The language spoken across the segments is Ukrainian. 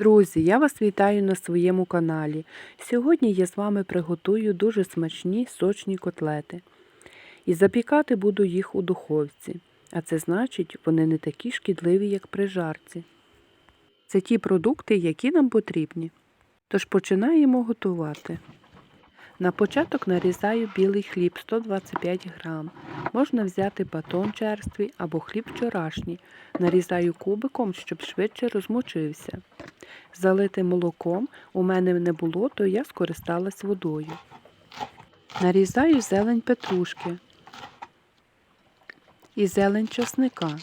Друзі, я вас вітаю на своєму каналі. Сьогодні я з вами приготую дуже смачні сочні котлети. І запікати буду їх у духовці. А це значить, вони не такі шкідливі, як при жарці. Це ті продукти, які нам потрібні. Тож починаємо готувати. На початок нарізаю білий хліб 125 грам. Можна взяти батон черствий або хліб вчорашній. Нарізаю кубиком, щоб швидше розмочився. Залити молоком у мене не було, то я скористалась водою. Нарізаю зелень петрушки і зелень чесника.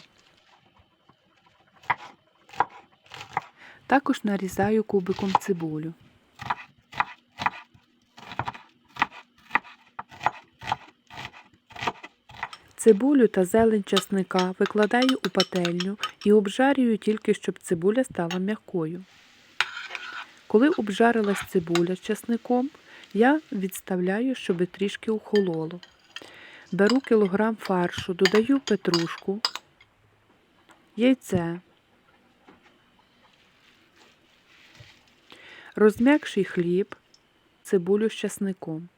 Також нарізаю кубиком цибулю. Цибулю та зелень часника викладаю у пательню і обжарюю тільки, щоб цибуля стала м'якою. Коли обжарилась цибуля з часником, я відставляю, щоб трішки охололо. Беру кілограм фаршу, додаю петрушку, яйце, розм'якший хліб, цибулю з часником.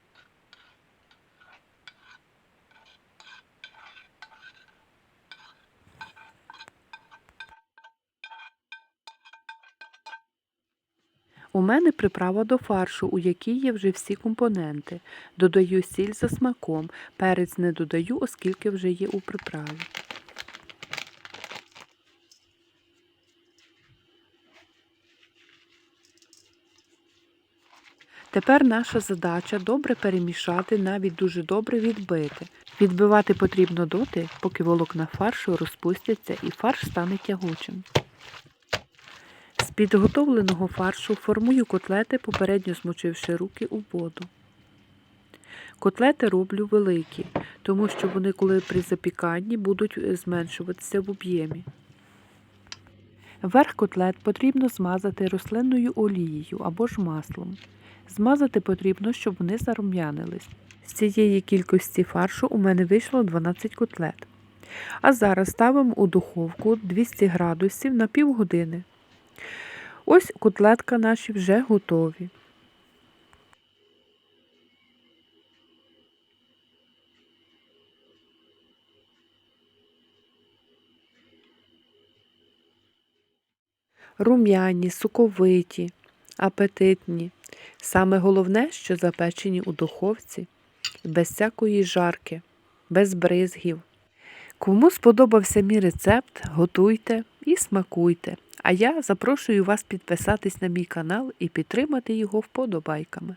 У мене приправа до фаршу, у якій є вже всі компоненти. Додаю сіль за смаком, перець не додаю, оскільки вже є у приправі. Тепер наша задача добре перемішати, навіть дуже добре відбити. Відбивати потрібно доти, поки волокна фаршу розпустяться і фарш стане тягучим. З підготовленого фаршу формую котлети, попередньо змочивши руки у воду. Котлети роблю великі, тому що вони, коли при запіканні, будуть зменшуватися в об'ємі. Верх котлет потрібно змазати рослинною олією або ж маслом. Змазати потрібно, щоб вони зарум'янились. З цієї кількості фаршу у мене вийшло 12 котлет. А зараз ставимо у духовку 200 градусів на півгодини. Ось котлетка наші вже готові. Рум'яні, соковиті, апетитні. Саме головне, що запечені у духовці, без всякої жарки, без бризгів. Кому сподобався мій рецепт, готуйте і смакуйте. А я запрошую вас підписатись на мій канал і підтримати його вподобайками.